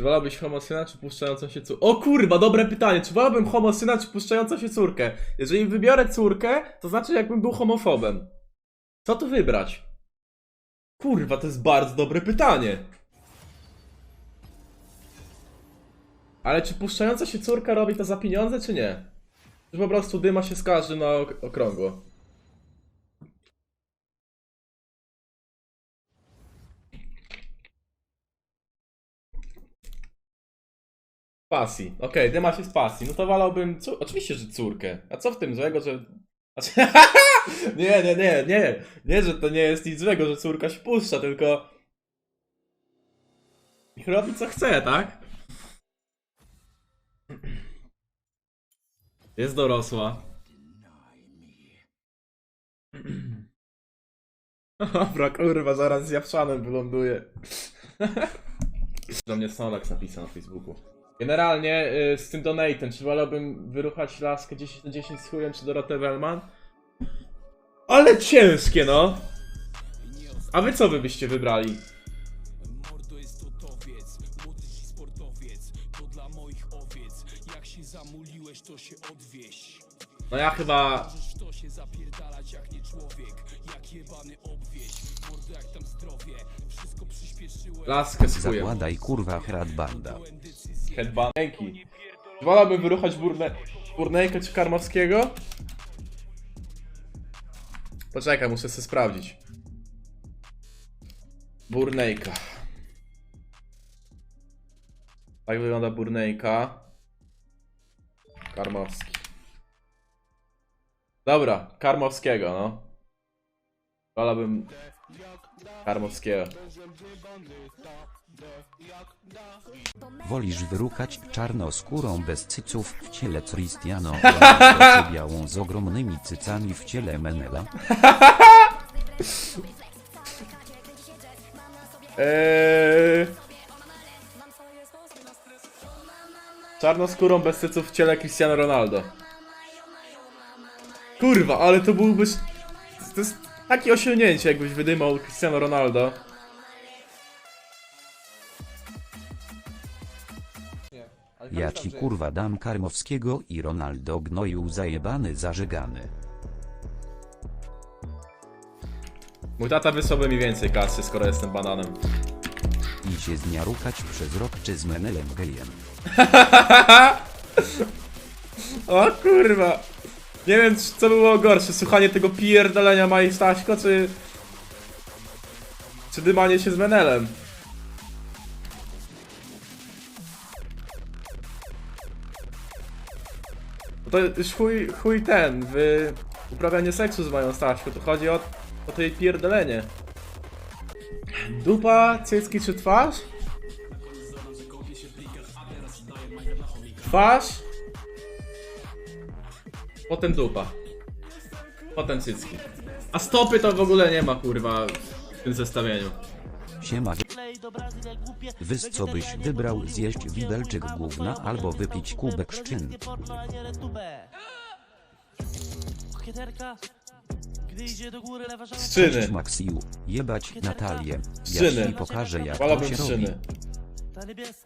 Czy wolałbyś homosyna, czy puszczającą się córkę? O kurwa, dobre pytanie. Czy wolałbym homosyna, czy puszczającą się córkę? Jeżeli wybiorę córkę, to znaczy jakbym był homofobem. Co tu wybrać? Kurwa, to jest bardzo dobre pytanie. Ale czy puszczająca się córka robi to za pieniądze, czy nie? Czy po prostu dyma się z każdym na ok okrągło? Pasji. Okej, dyma się z pasji. No to wolałbym. Cór... Oczywiście, że córkę. A co w tym złego, że. Nie, nie, nie, nie. Nie, że to nie jest nic złego, że córka się puszcza, tylko. Niech robi co chce, tak? Jest dorosła. Dobra, kurwa, zaraz z Japszanem wyląduje. Do mnie Snorlax napisał na Facebooku. Generalnie y, z tym donatem, czy wolałbym wyruchać laskę 10 na 10 z chujem, czy Dorotę Wellman? Ale ciężkie, no! A wy co wy byście wybrali? Mordo jest to towiec, młody dziś sportowiec To dla moich owiec Jak się zamuliłeś to się odwieź No ja chyba... Możesz w to się zapierdalać jak nie człowiek Jak jebany obwieź Mordo jak tam zdrowie Wszystko przyspieszyłem Laskę z chujem. Zakładaj kurwa heradbanda. Headbanki. Wolałbym wyruchać burne... Burnejkę czy Karmowskiego? Poczekaj, muszę sobie sprawdzić. Burnejka. Tak wygląda Burnejka. Karmowski. Dobra, Karmowskiego, no. Wolałbym Karmowskiego. Wolisz wyruchać czarnoskórą bez cyców w ciele Cristiano Ronaldo białą z ogromnymi cycami w ciele Menela? Eee... Czarnoskórą bez cyców w ciele Cristiano Ronaldo. Kurwa, ale to byłby... To jest takie osiągnięcie, jakbyś wydymał Cristiano Ronaldo. Ja ci kurwa dam Karmowskiego i Ronaldo gnoju zajebany zażegany. Mój tata wysłałby mi więcej kasy, skoro jestem bananem. I się zmiarukać przez rok czy z Menelem gejem. O kurwa. Nie wiem, co było gorsze, słuchanie tego pierdolenia Maj Staśko, czy... Czy dymanie się z Menelem. No to już chuj, chuj ten, w uprawianie seksu z moją Staśką, to chodzi o, o to jej pierdolenie. Dupa, cycki czy twarz? Twarz? Potem dupa. Potem cycki. A stopy to w ogóle nie ma kurwa w tym zestawieniu. Siema. Wys co byś wybrał zjeść widelczyk gówna albo wypić kubek szczyn? Szczyny. Maxiu, jebać Natalię. Ja Szczyny. ci pokażę jak to Wolałbym się robi.